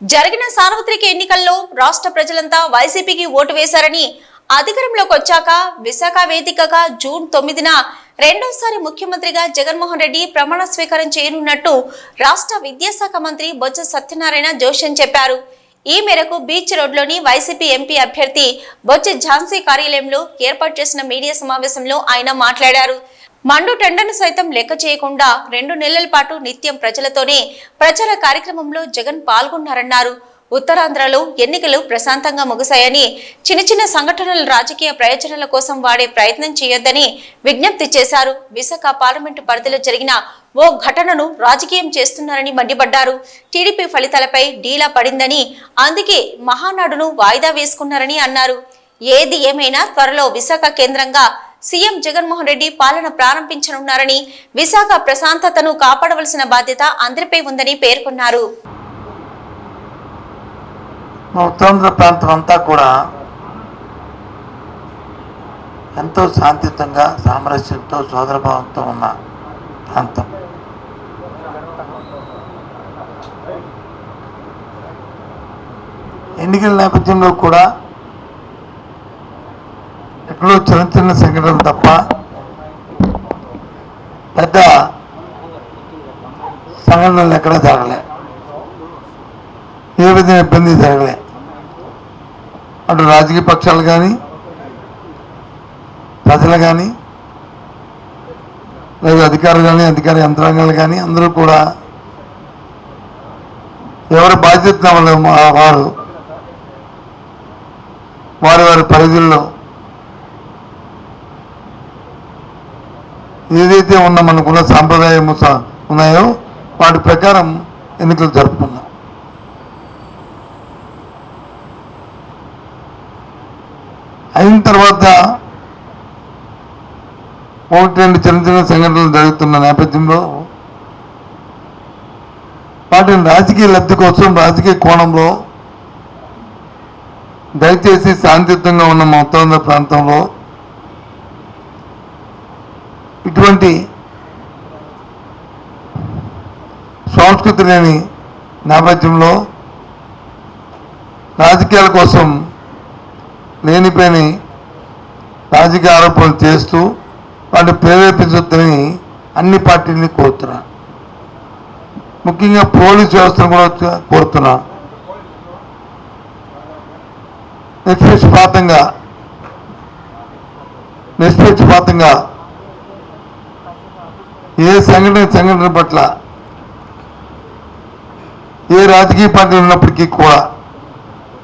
జరిగిన సార్వత్రిక ఎన్నికల్లో రాష్ట్ర ప్రజలంతా వైసీపీకి ఓటు వేశారని అధికారంలోకి వచ్చాక విశాఖ వేదికగా జూన్ తొమ్మిదిన రెండోసారి ముఖ్యమంత్రిగా జగన్మోహన్ రెడ్డి ప్రమాణ స్వీకారం చేయనున్నట్టు రాష్ట్ర విద్యాశాఖ మంత్రి బొత్స సత్యనారాయణ జోషన్ చెప్పారు. ఈ మేరకు బీచ్ రోడ్లోని వైసీపీ ఎంపీ అభ్యర్థి బొత్స ఝాన్సీ కార్యాలయంలో ఏర్పాటు చేసిన మీడియా సమావేశంలో ఆయన మాట్లాడారు. మండు టెండర్ను సైతం లెక్క చేయకుండా రెండు నెలల పాటు నిత్యం ప్రజలతోనే ప్రచార కార్యక్రమంలో జగన్ పాల్గొన్నారన్నారు. ఉత్తరాంధ్రలో ఎన్నికలు ప్రశాంతంగా ముగిశాయని చిన్న చిన్న సంఘటనలు రాజకీయ ప్రయోజనాల కోసం వాడే ప్రయత్నం చేయొద్దని విజ్ఞప్తి చేశారు. విశాఖ పార్లమెంటు పరిధిలో జరిగిన ఓ ఘటనను రాజకీయం చేస్తున్నారని మండిపడ్డారు. టీడీపీ ఫలితాలపై డీలా పడిందని అందుకే మహానాడును వాయిదా వేసుకున్నారని అన్నారు. ఏది ఏమైనా త్వరలో విశాఖ కేంద్రంగా సీఎం జగన్మోహన్ రెడ్డి పాలన ప్రారంభించనున్నారని విశాఖ ప్రశాంతతను కాపాడవలసిన బాధ్యత అందరిపై ఉందని పేర్కొన్నారు. ఉత్తరాంధ్ర ప్రాంతం అంతా కూడా ఎంతో శాంతియుతంగా సామరస్యంతో సోదరభావంతో ఉన్న ప్రాంతం. ఎన్నికల నేపథ్యంలో కూడా ఎక్కడో చిన్న చిన్న సంఘటనలు తప్ప పెద్ద సంఘటనలు ఎక్కడా జరగలే. ఏ విధంగా ఇబ్బంది జరగలే. అటు రాజకీయ పక్షాలు కానీ ప్రజలు కానీ లేదా అధికారులు కానీ అధికార యంత్రాంగాలు కానీ అందరూ కూడా ఎవరి బాధ్యత వాళ్ళు వారు వారి వారి పరిధుల్లో ఏదైతే ఉన్న మనకున్న సాంప్రదాయము ఉన్నాయో వాటి ప్రకారం ఎన్నికలు జరుపుకున్నాం. అయిన తర్వాత ఒకటి రెండు చిన్న చిన్న సంఘటనలు జరుగుతున్న నేపథ్యంలో వాటిని రాజకీయ లబ్ధి కోసం రాజకీయ కోణంలో దయచేసి శాంతియుతంగా ఉన్న మా ఉత్తరాంధ్ర ప్రాంతంలో ఇటువంటి సంస్కృతి లేని నేపథ్యంలో రాజకీయాల కోసం లేనిపోయిన రాజకీయ ఆరోపణలు చేస్తూ వాటిని ప్రేరేపించొద్దని అన్ని పార్టీలని కోరుతున్నా. ముఖ్యంగా పోలీస్ వ్యవస్థను కూడా కోరుతున్నా. నిష్పక్షపాతంగా నిష్పక్షపాతంగా ఏ సంఘటన సంఘటన పట్ల ఏ రాజకీయ పార్టీ ఉన్నప్పటికీ కూడా